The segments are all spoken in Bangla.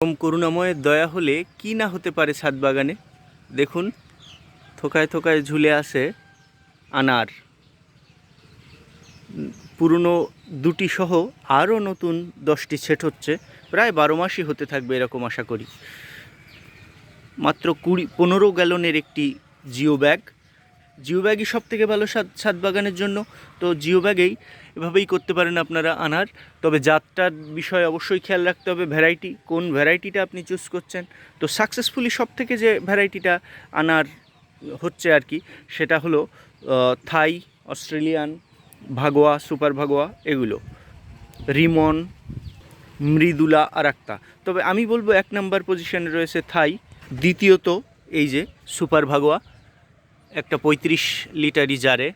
পরম করুণাময়ের দয়া হলে কি না হতে পারে ছাদ বাগানে? দেখুন, থোকায় থোকায় ঝুলে আছে আনার। পুরনো দুটি সহ আরও নতুন দশটি সেট হচ্ছে। প্রায় বারো মাসই হতে থাকবে এরকম আশা করি। মাত্র কুড়ি, পনেরো গ্যালনের একটি জিও ব্যাগ। জিও ব্যাগই সব থেকে ভালো ছাদ ছাদ বাগানের জন্য। তো জিও ব্যাগেই এভাবেই করতে পারেন আপনারা আনার। তবে জাতটার বিষয়ে অবশ্যই খেয়াল রাখতে হবে ভ্যারাইটি কোন ভ্যারাইটিটা আপনি চুজ করছেন। তো সাকসেসফুলি সব থেকে যে ভ্যারাইটিটা আনার হচ্ছে আর কি, সেটা হলো থাই, অস্ট্রেলিয়ান, ভাগোয়া, সুপার ভাগোয়া, এগুলো। রিমন, মৃদুলা আর একটা। তবে আমি বলব এক নম্বর পজিশনে রয়েছে থাই, দ্বিতীয়ত এই যে সুপার ভাগোয়া। একটা পঁয়ত্রিশ লিটারই জারে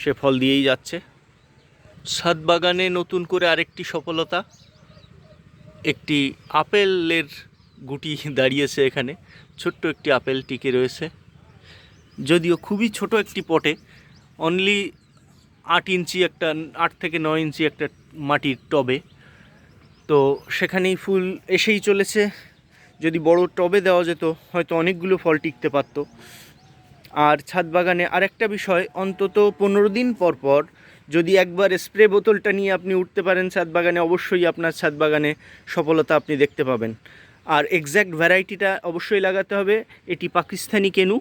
সে ফল দিয়েই যাচ্ছে। ছাদ বাগানে নতুন করে আরেকটি সফলতা, একটি আপেলের গুটি দাঁড়িয়েছে এখানে, ছোট্ট একটি আপেল টিকে রয়েছে। যদিও খুবই ছোট একটি পটে অনলি আট ইঞ্চি একটা, আট থেকে নয় ইঞ্চি একটা মাটির টবে। তো সেখানেই ফুল এসেই চলেছে। যদি বড় টবে দেওয়া যেত, হয়তো অনেকগুলো ফল টিকতে পারতো। আর ছাদ বাগানে আরেকটা বিষয়, অন্তত পনেরো দিন পর পর যদি একবার স্প্রে বোতলটা নিয়ে আপনি উঠতে পারেন ছাদ বাগানে, অবশ্যই আপনার ছাদ বাগানে সফলতা আপনি দেখতে পাবেন। আর এক্স্যাক্ট ভ্যারাইটিটা অবশ্যই লাগাতে হবে। এটি পাকিস্তানি কেনু।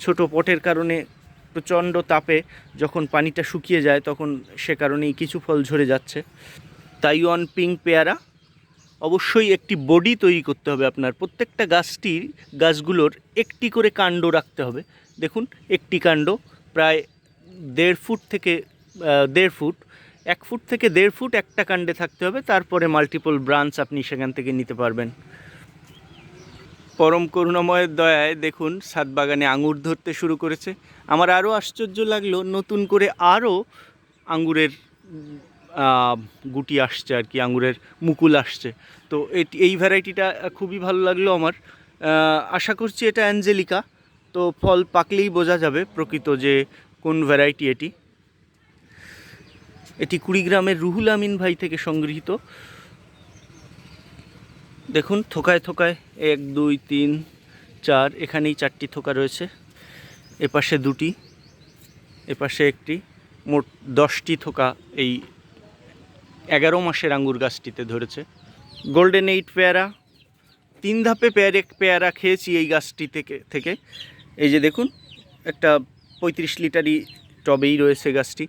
ছোট পটের কারণে প্রচণ্ড তাপে যখন পানিটা শুকিয়ে যায়, তখন সে কারণেই কিছু ফল ঝরে যাচ্ছে। তাইওয়ান পিঙ্ক পেয়ারা। অবশ্যই একটি বডি তৈরি করতে হবে আপনার। প্রত্যেকটা গাছটির, গাছগুলোর একটি করে কাণ্ড রাখতে হবে। দেখুন, একটি কাণ্ড প্রায় দেড় ফুট থেকে দেড় ফুট। এক ফুট থেকে দেড় ফুট একটা কাণ্ডে থাকতে হবে, তারপরে মাল্টিপল ব্রাঞ্চ আপনি সেখান থেকে নিতে পারবেন। পরম করুণাময়ের দয়ায় দেখুন, সাত বাগানে আঙুর ধরতে শুরু করেছে। আমার আরও আশ্চর্য লাগল, নতুন করে আরও আঙুরের গুটি আসছে আর কি আঙুরের মুকুল আসছে। তো এই ভ্যারাইটিটা খুবই ভালো লাগল আমার। আশা করছি এটা অ্যাঞ্জেলিকা। তো ফল পাকলেই বোঝা যাবে প্রকৃত যে কোন ভ্যারাইটি এটি। এটি কুড়িগ্রামের রুহুল আমিন ভাই থেকে সংগৃহীত। দেখুন, থোকায় থোকায় এক, দুই, তিন, চার, এখানেই চারটি থোকা রয়েছে। এপাশে দুটি, এপাশে একটি, মোট দশটি থোকা এই এগারো মাসের আঙ্গুর গাছটিতে ধরেছে। গোল্ডেন এইট পেয়ারা, তিন ধাপে পেয়ারে পেয়ারা খেয়েছি এই গাছটি থেকে থেকে। এই যে দেখুন, একটা পঁয়ত্রিশ লিটারই টবেই রয়েছে গাছটি।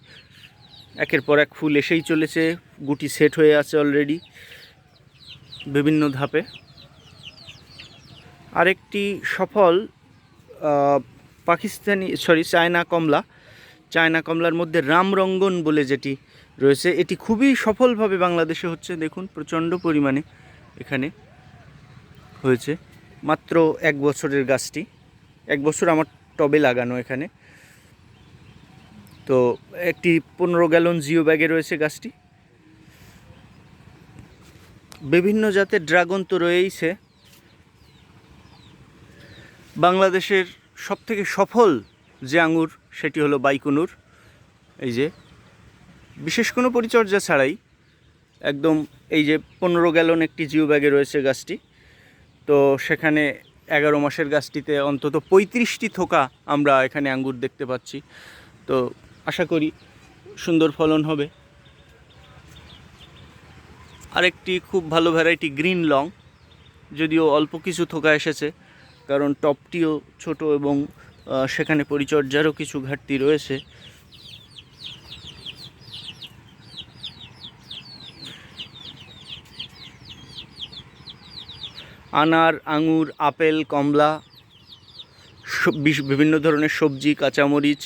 একের পর এক ফুল এসেই চলেছে, গুটি সেট হয়ে আছে অলরেডি বিভিন্ন ধাপে। আরেকটি সফল পাকিস্তানি সরি চায়না কমলা। চায়না কমলার মধ্যে রামরঙ্গন বলে যেটি রয়েছে। এটি খুবই সফলভাবে বাংলাদেশে হচ্ছে, দেখুন, প্রচণ্ড পরিমাণে এখানে হয়েছে। মাত্র এক বছরের গাছটি। এক বছর আমার টবে লাগানো এখানে। তো একটি পনেরো গ্যালন জিও ব্যাগে রয়েছে গাছটি। বিভিন্ন জাতের ড্রাগন তো রয়েইছে। বাংলাদেশের সবথেকে সফল যে আঙুর, সেটি হলো বাইকুনুর। এই যে বিশেষ কোনো পরিচর্যা ছাড়াই একদম এই যে পনেরো গ্যালন একটি জিও ব্যাগে রয়েছে গাছটি, তো সেখানে এগারো মাসের গাছটিতে অন্তত পঁয়ত্রিশটি থোকা আমরা এখানে আঙ্গুর দেখতে পাচ্ছি। তো আশা করি সুন্দর ফলন হবে। আরেকটি খুব ভালো ভ্যারাইটি গ্রিন লং, যদিও অল্প কিছু থোকা এসেছে, কারণ টপটিও ছোট এবং সেখানে পরিচর্যারও কিছু ঘাটতি রয়েছে। আনার, আঙুর, আপেল, কমলা বিভিন্ন ধরনের সবজি, কাঁচামরিচ,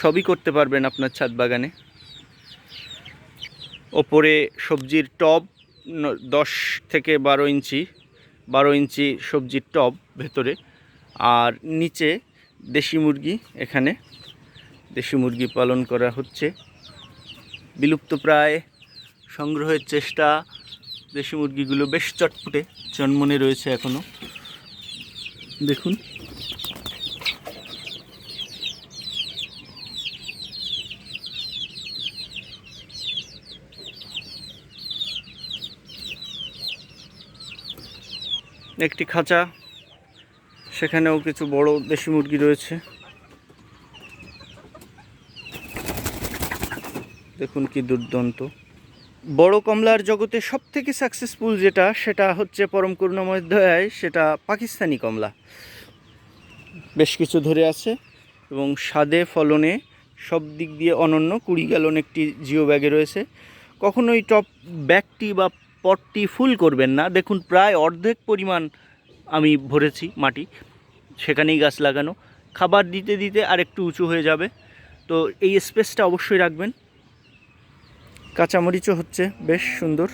সবই করতে পারবেন আপনার ছাদ বাগানে। ওপরে সবজির টব দশ থেকে বারো ইঞ্চি বারো ইঞ্চি সবজির টব ভেতরে। আর নিচে দেশি মুরগি এখানে। দেশি মুরগি পালন করা হচ্ছে। বিলুপ্ত প্রায় সংগ্রহের চেষ্টা দেশি মুরগিগুলো বেশ চটপটে জন্মনে রয়েছে এখনও দেখুন। একটি খাঁচা, সেখানেও কিছু বড় দেশি মুরগি রয়েছে। দেখুন কি দুর্দান্ত। বড় কমলার জগতে সব থেকে সাকসেসফুল যেটা, সেটা হচ্ছে পরম করুণাময় দয়ায় সেটা পাকিস্তানি কমলা। বেশ কিছু ধরে আছে এবং স্বাদে, ফলনে সব দিক দিয়ে অনন্য। কুড়ি গ্যালন একটি জিও ব্যাগে রয়েছে। কখনোই টপ ব্যাগটি বা পটটি ফুল করবেন না। দেখুন, প্রায় অর্ধেক পরিমাণ আমি ভরেছি মাটি। সেখানেই গাছ লাগানো। খাবার দিতে দিতে আর একটু উঁচু হয়ে যাবে। তো এই স্পেসটা অবশ্যই রাখবেন। কাঁচামরিচও হচ্ছে, বেশ সুন্দর।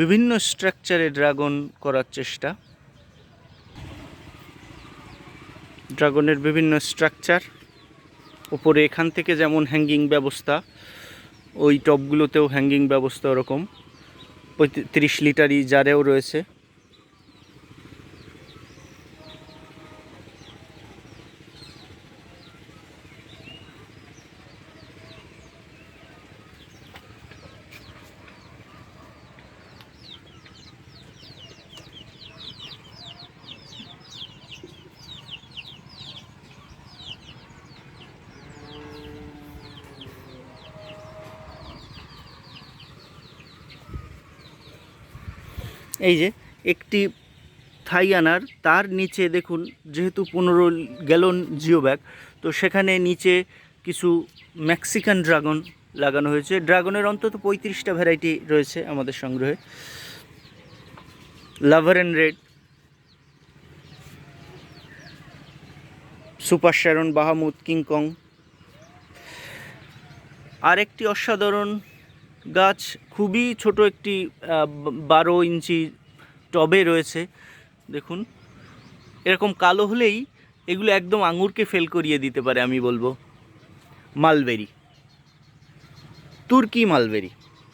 বিভিন্ন স্ট্রাকচারে ড্রাগন করার চেষ্টা। ড্রাগনের বিভিন্ন স্ট্রাকচার ওপরে এখান থেকে যেমন হ্যাঙ্গিং ব্যবস্থা, ওই টপগুলোতেও হ্যাঙ্গিং ব্যবস্থা ওরকম। পঁয়ত্রিশ লিটারই জারেও রয়েছে। এই যে, একটি থাই আনার, তার নিচে দেখুন, যেহেতু পনেরো গ্যালন জিও ব্যাগ, তো সেখানে নিচে কিছু মেক্সিকান ড্রাগন লাগানো হয়েছে। ড্রাগনের অন্তত পঁয়ত্রিশটা ভ্যারাইটি রয়েছে আমাদের সংগ্রহে। Lover and red, super Sharon, বাহামুদ King Kong আরেকটি অসাধারণ গাছ খুবই ছোট একটি বারো ইঞ্চি টবে রয়েছে। দেখুন, এরকম কালো হলেই এগুলো একদম আঙুরকে ফেল করিয়ে দিতে পারে, আমি বলব। মালবেরি। তুর্কি মালবেরি।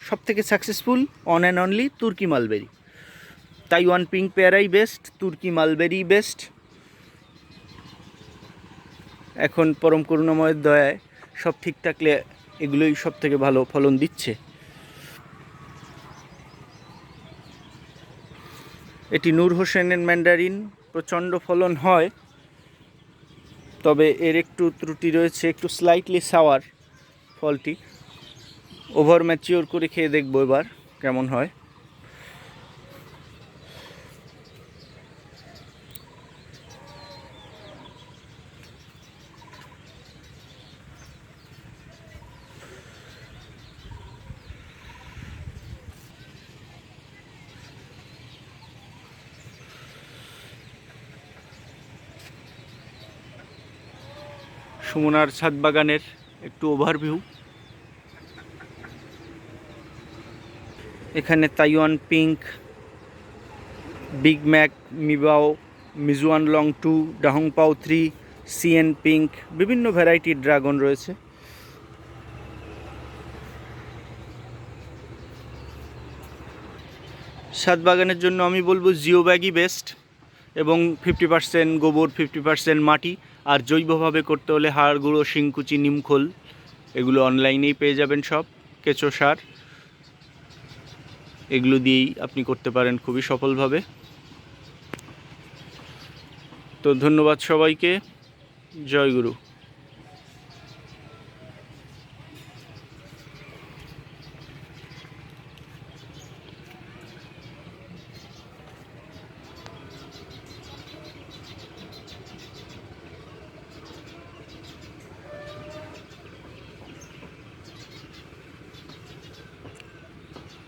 সব থেকে সাকসেসফুল অন অ্যান্ড অনলি তুর্কি মালবেরি। তাইওয়ান পিঙ্ক পেয়ারাই বেস্ট তুর্কি মালবেরি বেস্ট এখন পরম করুণাময়ের দয়ায় সব ঠিক থাকলে এগুলোই সব থেকে ভালো ফলন দিচ্ছে। এটি নূর হোসেনের ম্যান্ডারিন, প্রচণ্ড ফলন হয়, তবে এর একটু ত্রুটি রয়েছে, একটু স্লাইটলি সাওয়ার ফলটি। ওভার ম্যাচিওর করে খেয়ে দেখব এবার, কেমন হয়। সুমনার ছাদ বাগানের একটু ওভারভিউ এখানে তাইওয়ান পিঙ্ক, বিগ ম্যাক, মিবাও, মিজুয়ান লং টু ডাহং পাও থ্রি, সিএন পিঙ্ক, বিভিন্ন ভ্যারাইটির ড্রাগন রয়েছে। ছাদ বাগানের জন্য আমি বলব জিও ব্যাগই বেস্ট এবং ফিফটি পার্সেন্ট গোবর ফিফটি পার্সেন্ট মাটি। আর জৈবভাবে করতে হলে হাড় গুঁড়ো, শিংকুচি, নিমখোল এগুলো অনলাইনেই পেয়ে যাবেন সব। কেঁচো সার, এগুলো দিয়েই আপনি করতে পারেন খুবই সফলভাবে। তো ধন্যবাদ সবাইকে। জয় গুরু।